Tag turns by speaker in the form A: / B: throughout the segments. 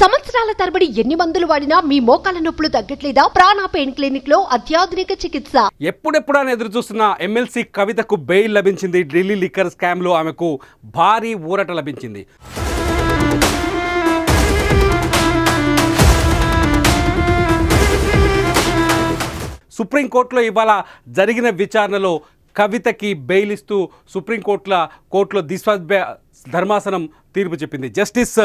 A: సంవత్సరాల తరబడి ఎన్ని మందులు వాడినా మీ మోకాల నొప్పులు తగ్గట్లేదా? ప్రాణ పెయిన్ క్లినిక్లో అత్యాధునిక చికిత్స.
B: ఎప్పుడెప్పుడు అని ఎదురు చూస్తున్న ఎమ్మెల్సీ కవితకు బెయిల్ లభించింది. ఢిల్లీ లిక్కర్ స్కామ్లో ఆమెకు భారీ ఊరట లభించింది. సుప్రీంకోర్టులో ఇవాళ జరిగిన విచారణలో కవితకి బెయిల్ ఇస్తూ సుప్రీంకోర్టుల కోర్టులో దిశ్వ ధర్మాసనం తీర్పు చెప్పింది. Justice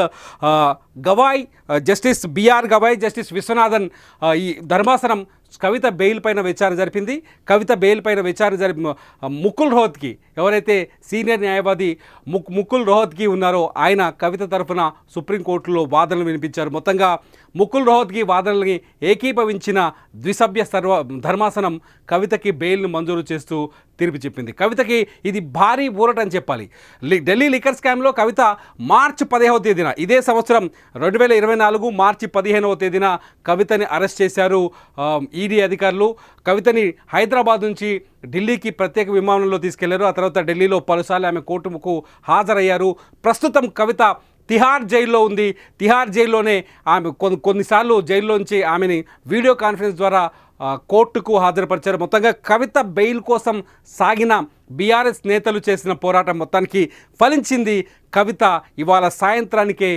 B: Gavai justice BR Gavai justice Viswanathan ఈ ధర్మాసనం కవిత బెయిల్ పైన విచారణ జరిపింది. కవిత బెయిల్ పైన విచారణ జరిపి ముకుల్ రోహత్కి ఎవరైతే సీనియర్ న్యాయవాది ముక్ ముకుల్ రోహత్కి ఉన్నారో ఆయన కవిత తరఫున సుప్రీంకోర్టులో వాదనలు వినిపించారు. మొత్తంగా ముకుల్ రోహత్కి వాదనల్ని ఏకీభవించిన ద్విసభ్య సర్వ ధర్మాసనం కవితకి బెయిల్ను మంజూరు చేస్తూ తీర్పు చెప్పింది. కవితకి ఇది భారీ ఊరట అని చెప్పాలి. ఢిల్లీ లిక్కర్ స్కామ్లో కవిత మార్చి పదిహేనవ తేదీన ఇదే సంవత్సరం రెండు వేల ఇరవై నాలుగు మార్చి పదిహేనవ తేదీన కవితని అరెస్ట్ చేశారు. ఈ ఈడీ అధికారులు కవితని హైదరాబాద్ నుంచి ఢిల్లీకి ప్రత్యేక విమానంలో తీసుకెళ్ళారు. ఆ తర్వాత ఢిల్లీలో పలుసార్లు ఆమె కోర్టుకు హాజరయ్యారు. ప్రస్తుతం కవిత తిహార్ జైల్లో ఉంది. తిహార్ జైల్లోనే ఆమె కొన్ని కొన్నిసార్లు జైల్లోంచి ఆమెని వీడియో కాన్ఫరెన్స్ ద్వారా కోర్టుకు హాజరుపరిచారు. మొత్తంగా కవిత బెయిల్ కోసం సాగిన బీఆర్ఎస్ నేతలు చేసిన పోరాటం మొత్తానికి ఫలించింది. కవిత ఇవాళ సాయంత్రానికే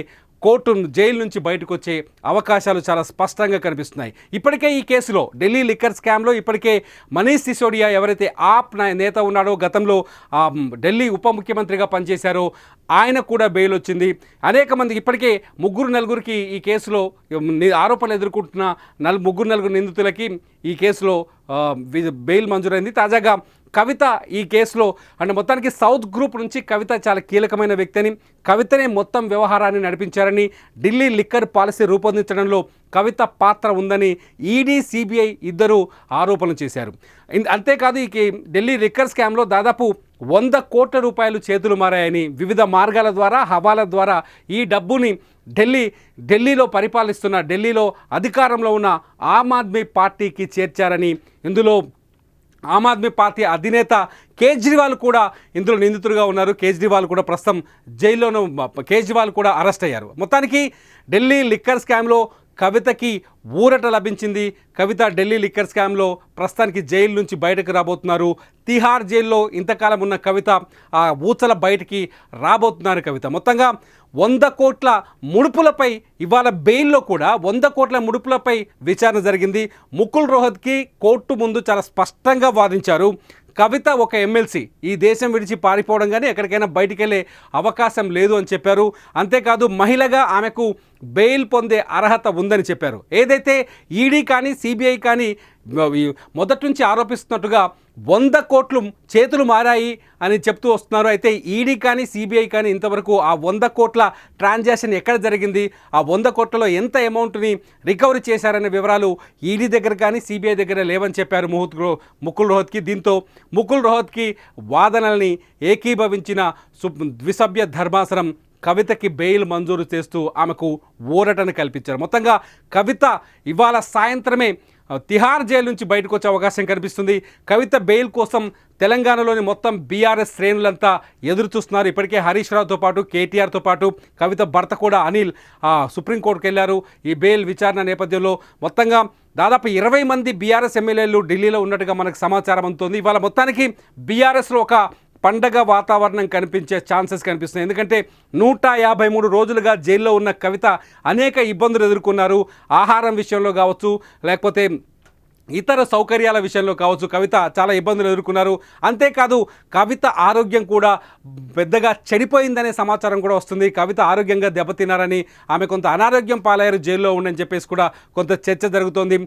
B: కోర్టు జైలు నుంచి బయటకు వచ్చే అవకాశాలు చాలా స్పష్టంగా కనిపిస్తున్నాయి. ఇప్పటికే ఈ కేసులో ఢిల్లీ లిక్కర్ స్కామ్లో ఇప్పటికే మనీష్ సిసోడియా ఎవరైతే ఆప్ నేత ఉన్నాడో గతంలో ఢిల్లీ ఉప ముఖ్యమంత్రిగా పనిచేశారో ఆయన కూడా బెయిల్ వచ్చింది. అనేక మంది ఇప్పటికే ముగ్గురు నలుగురికి ఈ కేసులో ఆరోపణలు ఎదుర్కొంటున్న నలు ముగ్గురు నలుగురు నిందితులకి ఈ కేసులో బెయిల్ మంజూరైంది. తాజాగా కవిత ఈ కేసులో అంటే మొత్తానికి సౌత్ గ్రూప్ నుంచి కవిత చాలా కీలకమైన వ్యక్తి అని కవితనే మొత్తం వ్యవహారాన్ని నడిపించారని ఢిల్లీ లిక్కర్ పాలసీ రూపొందించడంలో కవిత పాత్ర ఉందని ఈడీ సిబిఐ ఇద్దరు ఆరోపణలు చేశారు. అంతేకాదు ఈ ఢిల్లీ లిక్కర్ స్కామ్లో దాదాపు వంద కోట్ల రూపాయలు చేతులు మారాయని వివిధ మార్గాల ద్వారా హవాల ద్వారా ఈ డబ్బుని ఢిల్లీ ఢిల్లీలో పరిపాలిస్తున్న ఢిల్లీలో అధికారంలో ఉన్న ఆమ్ ఆద్మీ పార్టీకి చేర్చారని ఇందులో ఆమ్ ఆద్మీ పార్టీ అధినేత కేజ్రీవాల్ కూడా ఇందులో నిందితులుగా ఉన్నారు. కేజ్రీవాల్ కూడా ప్రస్తుతం జైల్లోనూ కేజ్రీవాల్ కూడా అరెస్ట్ అయ్యారు. మొత్తానికి ఢిల్లీ లిక్కర్ స్కామ్లో కవితకి ఊరట లభించింది. కవిత ఢిల్లీ లిక్కర్ స్కామ్లో ప్రస్తుతానికి జైలు నుంచి బయటకు రాబోతున్నారు. తిహార్ జైల్లో ఇంతకాలం ఉన్న కవిత ఆ ఊచల బయటికి రాబోతున్నారు కవిత. మొత్తంగా వంద కోట్ల ముడుపులపై ఇవాళ బెయిల్లో కూడా వంద కోట్ల ముడుపులపై విచారణ జరిగింది. ముకుల్ రోహత్కి కోర్టు ముందు చాలా స్పష్టంగా వాదించారు. కవిత ఒక ఎమ్మెల్సీ. ఈ దేశం విడిచి పారిపోవడం కానీ ఎక్కడికైనా బయటికి వెళ్ళే అవకాశం లేదు అని చెప్పారు. అంతేకాదు మహిళగా ఆమెకు బెయిల్ పొందే అర్హత ఉందని చెప్పారు. ఏదైతే ఈడీ కానీ సిబిఐ కానీ మొదటి నుంచి ఆరోపిస్తున్నట్టుగా వంద కోట్లు చేతులు మారాయి అని చెప్తూ వస్తున్నారు. అయితే ఈడీ కానీ సిబిఐ కానీ ఇంతవరకు ఆ వంద కోట్ల ట్రాన్సాక్షన్ ఎక్కడ జరిగింది? ఆ వంద కోట్లలో ఎంత అమౌంట్ని రికవరీ చేశారనే వివరాలు ఈడీ దగ్గర కానీ సిబిఐ దగ్గర లేవని చెప్పారు ముహూత్ ముకుల్ రోహత్కి. దీంతో ముకుల్ రోహత్కి వాదనల్ని ఏకీభవించిన సు ద్విసభ్య ధర్మాసనం కవితకి బెయిల్ మంజూరు చేస్తూ ఆమెకు ఊరటను కల్పించారు. మొత్తంగా కవిత ఇవాళ సాయంత్రమే తిహార్ జైలు నుంచి బయటకు వచ్చే అవకాశం కనిపిస్తుంది. కవిత బెయిల్ కోసం తెలంగాణలోని మొత్తం బీఆర్ఎస్ శ్రేణులంతా ఎదురు చూస్తున్నారు. ఇప్పటికే హరీష్ రావుతో పాటు కేటీఆర్తో పాటు కవిత భర్త కూడా అనిల్ సుప్రీంకోర్టుకు వెళ్ళారు. ఈ బెయిల్ విచారణ నేపథ్యంలో మొత్తంగా దాదాపు ఇరవై మంది బీఆర్ఎస్ ఎమ్మెల్యేలు ఢిల్లీలో ఉన్నట్టుగా మనకు సమాచారం అందుతుంది. ఇవాళ మొత్తానికి బీఆర్ఎస్లో ఒక పండగ వాతావరణం కనిపించే ఛాన్సెస్ కనిపిస్తున్నాయి. ఎందుకంటే నూట యాభై మూడు రోజులుగా జైల్లో ఉన్న కవిత అనేక ఇబ్బందులు ఎదుర్కొన్నారు. ఆహారం విషయంలో కావచ్చు లేకపోతే ఇతర సౌకర్యాల విషయంలో కావచ్చు కవిత చాలా ఇబ్బందులు ఎదుర్కొన్నారు. అంతేకాదు కవిత ఆరోగ్యం కూడా పెద్దగా చెడిపోయిందనే సమాచారం కూడా వస్తుంది. కవిత ఆరోగ్యంగా దెబ్బతిన్నారని ఆమె కొంత అనారోగ్యం పాలయ్యారు జైల్లో ఉండని చెప్పేసి కూడా కొంత చర్చ జరుగుతోంది.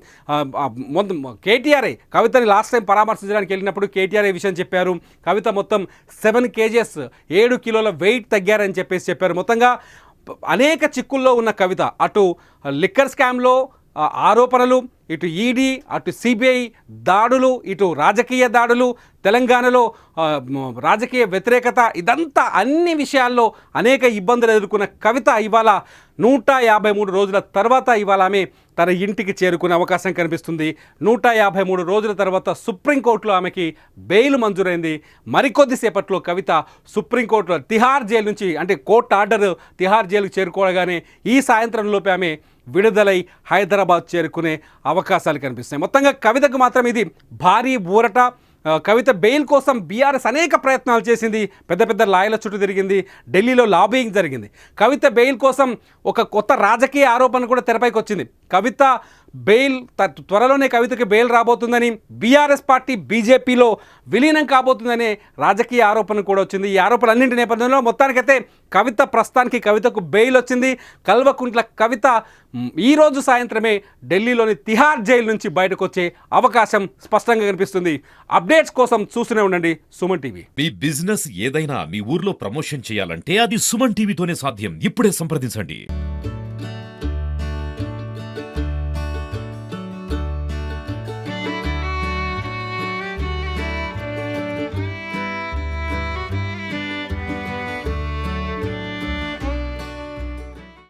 B: మొత్తం కేటీఆర్ఏ కవితని లాస్ట్ టైం పరామర్శించడానికి వెళ్ళినప్పుడు కేటీఆర్ విషయం చెప్పారు. కవిత మొత్తం సెవెన్ కేజెస్ ఏడు కిలోల వెయిట్ తగ్గారని చెప్పేసి చెప్పారు. మొత్తంగా అనేక చిక్కుల్లో ఉన్న కవిత అటు లిక్కర్ స్కామ్లో ఆరోపణలు ఇటు ఈడీ అటు సిబిఐ దాడులు ఇటు రాజకీయ దాడులు తెలంగాణలో రాజకీయ వ్యతిరేకత ఇదంతా అన్ని విషయాల్లో అనేక ఇబ్బందులు ఎదుర్కొన్న కవిత ఇవాళ నూట యాభై మూడు రోజుల తర్వాత ఇవాళ ఆమె తన ఇంటికి చేరుకునే అవకాశం కనిపిస్తుంది. నూట యాభై మూడు రోజుల తర్వాత సుప్రీంకోర్టులో ఆమెకి బెయిల్ మంజూరైంది. మరికొద్దిసేపట్లో కవిత సుప్రీంకోర్టులో తిహార్ జైలు నుంచి అంటే కోర్టు ఆర్డర్ తిహార్ జైలుకు చేరుకోవడగానే ఈ సాయంత్రంలోపే ఆమె విడుదలై హైదరాబాద్ చేరుకునే అవకాశాలు కనిపిస్తాయి మొత్తంగా కవితకు మాత్రం ఇది భారీ ఊరట. కవిత బెయిల్ కోసం బీఆర్ఎస్ అనేక ప్రయత్నాలు చేసింది. పెద్ద పెద్ద లాయర్ల చుట్టూ తిరిగింది. ఢిల్లీలో లాబీయింగ్ జరిగింది. కవిత బెయిల్ కోసం ఒక కొత్త రాజకీయ ఆరోపణ కూడా తెరపైకి వచ్చింది. కవిత బెయిల్ త- త్వరలోనే కవితకి బెయిల్ రాబోతుందని బీఆర్ఎస్ పార్టీ బీజేపీలో విలీనం కాబోతుందనే రాజకీయ ఆరోపణ కూడా వచ్చింది. ఈ ఆరోపణలన్నింటి నేపథ్యంలో మొత్తానికైతే కవిత ప్రస్తుతానికి కవితకు బెయిల్ వచ్చింది. కల్వకుంట్ల కవిత ఈరోజు సాయంత్రమే ఢిల్లీలోని తిహార్ జైలు నుంచి బయటకు వచ్చే అవకాశం స్పష్టంగా కనిపిస్తుంది. అప్డేట్స్ కోసం చూస్తూనే ఉండండి సుమన్ టీవీ.
C: మీ బిజినెస్ ఏదైనా మీ ఊర్లో ప్రమోషన్ చేయాలంటే అది సుమన్ టీవీతోనే సాధ్యం. ఇప్పుడే సంప్రదించండి.